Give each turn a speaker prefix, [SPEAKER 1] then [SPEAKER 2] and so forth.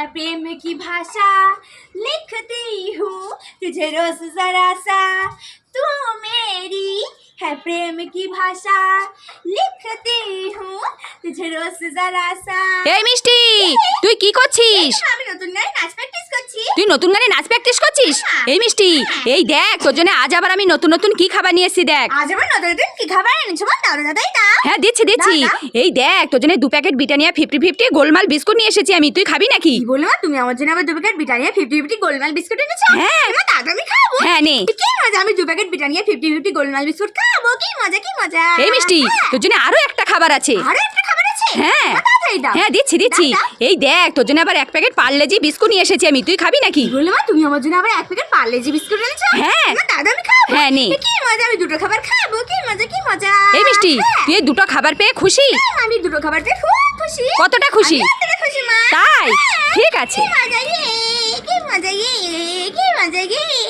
[SPEAKER 1] है प्रेम की भाषा लिखती हूँ तुझे रोज जरा सा तू मेरी है प्रेम की भाषा लिखती हूँ तुझे रोज जरा सा
[SPEAKER 2] এই মিষ্টি তুই কি করছিস
[SPEAKER 1] আমি
[SPEAKER 2] তুই নতুন গানে নাচ প্র্যাকটিস করছিস? এই মিষ্টি এই দেখ তোর জন্য আজ আবার আমি নতুন নতুন কি খাবার নিয়ে এসেছি দেখ।
[SPEAKER 1] আজ আমার নতুন নতুন কি খাবার এনেছো বল? দাও দাদাই দাও
[SPEAKER 2] হ্যাঁ দিচ্ছি দিচ্ছি। এই দেখ তোর জন্য দু প্যাকেট বিটানিয়া ফিফটি ফিফটি গোলমাল বিস্কুট নিয়ে এসেছি আমি। তুই খাবি নাকি?
[SPEAKER 1] কি বলব তুমি আমার জন্য আবার দু packet Britannia fifty fifty Golmaal biscuit এনেছো?
[SPEAKER 2] হ্যাঁ।
[SPEAKER 1] দাদা আমি খাব।
[SPEAKER 2] হ্যাঁ নে।
[SPEAKER 1] কি মজা আমি দু packet Britannia fifty fifty Golmaal biscuit খাব। কি মজা কি মজা।
[SPEAKER 2] এই মিষ্টি তোর জন্য আরও একটা খাবার আছে।
[SPEAKER 1] আরও একটা খাবার আছে?
[SPEAKER 2] হ্যাঁ।
[SPEAKER 1] এবার
[SPEAKER 2] হ্যাঁ দিচ্ছি দিচ্ছি। এই দেখ তোর জন্য আবার এক প্যাকেট পার্লেজি বিস্কুট নিয়ে এসেছি আমি। তুই খাবি নাকি?
[SPEAKER 1] কি মা? তুমি আমার জন্য আবার এক প্যাকেট পার্লেজি বিস্কুট এনেছো?
[SPEAKER 2] হ্যাঁ।
[SPEAKER 1] এবার দাদা আমি খাব।
[SPEAKER 2] হ্যাঁ, নে।
[SPEAKER 1] কি মজা? আমি দুটো খাবার খাব। কি মজা কি মজা?
[SPEAKER 2] এই মিষ্টি
[SPEAKER 1] হ্যাঁ।
[SPEAKER 2] তুই দুটো খাবার পেয়ে খুশি?
[SPEAKER 1] আমি দুটো খাবার পেয়ে খুব খুশি।
[SPEAKER 2] কতটা খুশি?
[SPEAKER 1] খুশি মা।
[SPEAKER 2] তাই?
[SPEAKER 1] হ্যাঁ।
[SPEAKER 2] ঠিক আছে।
[SPEAKER 1] কি মজা ইয়ে কি মজা ইয়ে কি মজা ইয়ে